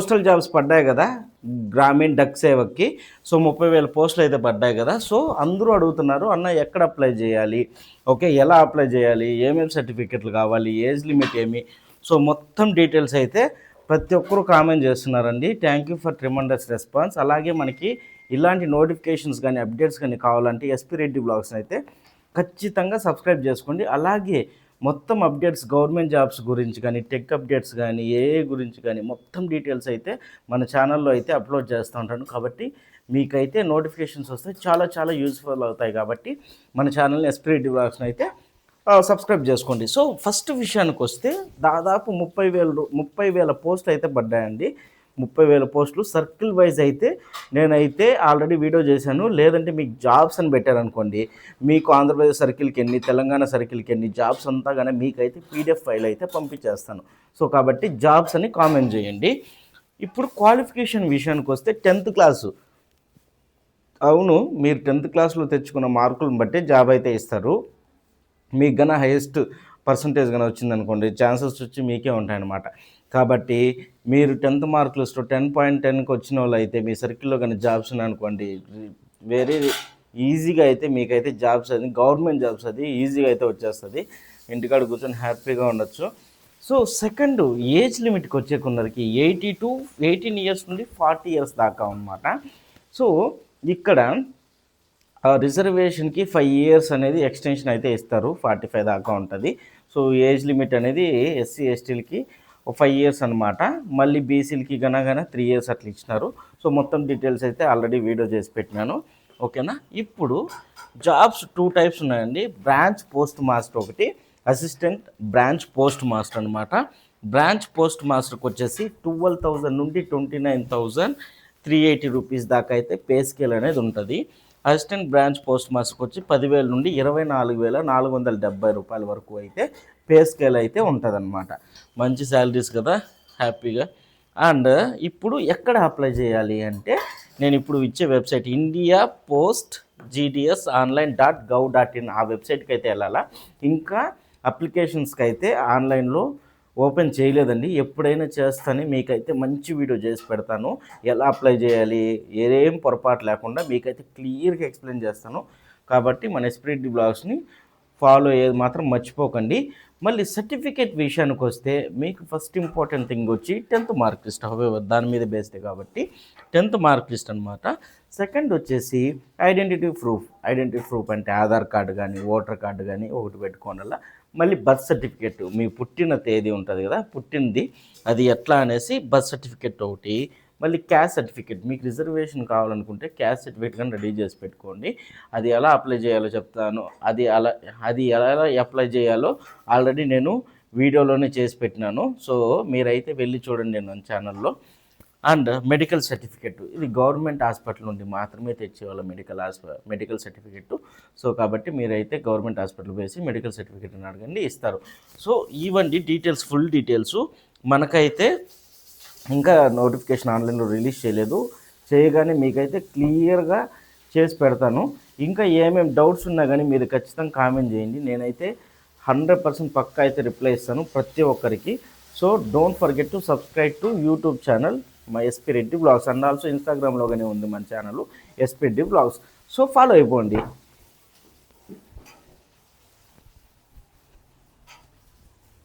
Postal jobs పడ్డాయి కదా గ్రామీణ డక్ సేవక్కి. సో ముప్పై వేల పోస్టులు అయితే పడ్డాయి కదా. సో అందరూ అడుగుతున్నారు అన్న ఎక్కడ అప్లై చేయాలి? ఓకే ఎలా అప్లై చేయాలి? ఏమేమి సర్టిఫికెట్లు కావాలి? ఏజ్ లిమిట్ ఏమి? సో మొత్తం డీటెయిల్స్ అయితే ప్రతి ఒక్కరూ కామెంట్ చేస్తున్నారండి. Thank you for tremendous response అలాగే మనకి ఇలాంటి నోటిఫికేషన్స్ కానీ అప్డేట్స్ కానీ కావాలంటే ఎస్పీ రెడ్డి బ్లాగ్స్ అయితే ఖచ్చితంగా సబ్స్క్రైబ్ చేసుకోండి. అలాగే మొత్తం అప్డేట్స్ గవర్నమెంట్ జాబ్స్ గురించి కానీ టెక్ అప్డేట్స్ కానీ ఏ గురించి కానీ మొత్తం డీటెయిల్స్ అయితే మన ఛానల్లో అయితే అప్లోడ్ చేస్తూ ఉంటాను. కాబట్టి మీకైతే నోటిఫికేషన్స్ వస్తే చాలా చాలా యూస్ఫుల్ అవుతాయి. కాబట్టి మన ఛానల్ని ఎస్పీరెడ్డి బ్లాగ్స్ని అయితే సబ్స్క్రైబ్ చేసుకోండి. సో ఫస్ట్ విషయానికి వస్తే దాదాపు ముప్పై వేల ముప్పై వేల పోస్ట్ అయితే పడ్డాయండి. ముప్పై వేల పోస్టులు సర్కిల్ వైజ్ అయితే నేనైతే ఆల్రెడీ వీడియో చేశాను. లేదంటే మీకు జాబ్స్ అని పెట్టారనుకోండి మీకు ఆంధ్రప్రదేశ్ సర్కిల్కి ఎన్ని తెలంగాణ సర్కిల్కి ఎన్ని జాబ్స్ అంతా కానీ మీకైతే పీడిఎఫ్ ఫైల్ అయితే పంపించేస్తాను. సో కాబట్టి జాబ్స్ అని కామెంట్ చేయండి. ఇప్పుడు క్వాలిఫికేషన్ విషయానికి వస్తే టెన్త్ క్లాసు. అవును మీరు టెన్త్ క్లాస్లో తెచ్చుకున్న మార్కులను బట్టి జాబ్ అయితే ఇస్తారు. మీకు గన హైయెస్ట్ పర్సంటేజ్ కనుక వచ్చిందనుకోండి ఛాన్సెస్ వచ్చి మీకే ఉంటాయన్నమాట. కాబట్టి మీరు టెన్త్ మార్క్ లిస్ట్లో టెన్ పాయింట్ టెన్కి వచ్చిన వాళ్ళు అయితే మీ సర్కిల్లో కానీ జాబ్స్ ఉన్నాయనుకోండి వెరీ ఈజీగా అయితే మీకైతే జాబ్స్ అది గవర్నమెంట్ జాబ్స్ అది ఈజీగా అయితే వచ్చేస్తుంది. ఇంటికాడ కూర్చొని హ్యాపీగా ఉండొచ్చు. సో సెకండ్ ఏజ్ లిమిట్కి వచ్చే కొందరికి ఎయిటీ టు ఎయిటీన్ ఇయర్స్ నుండి ఫార్టీ ఇయర్స్ దాకా అనమాట సో ఇక్కడ రిజర్వేషన్కి ఫైవ్ ఇయర్స్ అనేది ఎక్స్టెన్షన్ అయితే ఇస్తారు ఫార్టీ ఫైవ్ దాకా ఉంటుంది. సో ఏజ్ లిమిట్ అనేది ఎస్సీ ఎస్టీలకి ఫైవ్ ఇయర్స్ అనమాట మళ్ళీ బీసీలకి గనగానే త్రీ ఇయర్స్ అట్లా ఇచ్చినారు. సో మొత్తం డీటెయిల్స్ అయితే ఆల్రెడీ వీడియో చేసి పెట్టినాను. ఓకేనా ఇప్పుడు జాబ్స్ టూ టైప్స్ ఉన్నాయండి. బ్రాంచ్ పోస్ట్ మాస్టర్ ఒకటి అసిస్టెంట్ బ్రాంచ్ పోస్ట్ మాస్టర్ అనమాట బ్రాంచ్ పోస్ట్ మాస్టర్కి వచ్చేసి ట్వెల్వ్ థౌజండ్ నుండి twenty nine thousand three eighty rupees దాకా అయితే పే స్కేల్ అనేది ఉంటుంది. అసిస్టెంట్ బ్రాంచ్ పోస్ట్ మాస్టర్కి వచ్చి పదివేల నుండి ఇరవై నాలుగు వేల నాలుగు వందల డెబ్బై రూపాయల వరకు అయితే పే స్కేల్ అయితే ఉంటుందన్నమాట. మంచి శాలరీస్ కదా హ్యాపీగా. అండ్ ఇప్పుడు ఎక్కడ అప్లై చేయాలి అంటే నేను ఇప్పుడు ఇచ్చే website India post GDS online dot gov dot in ఆ వెబ్సైట్కి అయితే వెళ్ళాలా. ఇంకా అప్లికేషన్స్కి అయితే ఆన్లైన్లో ఓపెన్ చేయలేదండి. ఎప్పుడైనా చేస్తాను మీకైతే మంచి వీడియో చేసి పెడతాను. ఎలా అప్లై చేయాలి ఏం పొరపాటు లేకుండా మీకైతే క్లియర్గా ఎక్స్ప్లెయిన్ చేస్తాను. కాబట్టి మన ఎస్ప్రిట్ బ్లాగ్స్ని ఫాలో అయ్యేది మాత్రం మర్చిపోకండి. మళ్ళీ సర్టిఫికేట్ విషయానికి వస్తే మీకు ఫస్ట్ ఇంపార్టెంట్ థింగ్ వచ్చి టెన్త్ మార్క్ లిస్ట్. దాని మీద బేస్డ్ కాబట్టి టెన్త్ మార్క్ లిస్ట్ అనమాట సెకండ్ వచ్చేసి ఐడెంటిటీ ప్రూఫ్. ఐడెంటిటీ ప్రూఫ్ అంటే ఆధార్ కార్డు కానీ ఓటర్ కార్డు కానీ ఒకటి పెట్టుకోవాల మళ్ళీ బర్త్ సర్టిఫికేట్ మీ పుట్టిన తేదీ ఉంటుంది కదా పుట్టినది అది ఎట్లా అనేసి బర్త్ సర్టిఫికేట్ ఒకటి మళ్ళీ క్యాస్ట్ సర్టిఫికేట్ మీకు రిజర్వేషన్ కావాలనుకుంటే క్యాస్ట్ సర్టిఫికేట్ కానీ రెడీ చేసి పెట్టుకోండి. అది ఎలా అప్లై చేయాలో చెప్తాను. అది అలా అది ఎలా అప్లై చేయాలో ఆల్రెడీ నేను వీడియోలోనే చేసి పెట్టినాను. సో మీరైతే వెళ్ళి చూడండి నేను ఛానల్లో. And medical certificate. ఇది గవర్నమెంట్ హాస్పిటల్ నుండి మాత్రమే తెచ్చేవాళ్ళ మెడికల్ హాస్ప మెడికల్ సర్టిఫికెట్. సో కాబట్టి మీరైతే గవర్నమెంట్ హాస్పిటల్ వేసి మెడికల్ సర్టిఫికెట్ అని అడగండి ఇస్తారు. సో ఇవన్నీ డీటెయిల్స్ ఫుల్ డీటెయిల్స్. మనకైతే ఇంకా నోటిఫికేషన్ ఆన్లైన్లో రిలీజ్ చేయలేదు. చేయగానే మీకైతే క్లియర్గా చేసి పెడతాను. ఇంకా ఏమేమి డౌట్స్ ఉన్నా కానీ మీరు ఖచ్చితంగా కామెంట్ చేయండి. నేనైతే హండ్రెడ్ పర్సెంట్ పక్కా అయితే రిప్లై ఇస్తాను ప్రతి ఒక్కరికి. So don't forget to subscribe to YouTube channel. మా SP Reddy blogs and also ఇన్స్టాగ్రామ్లోగానే ఉంది మన channel SP Reddy blogs so follow అయిపోండి.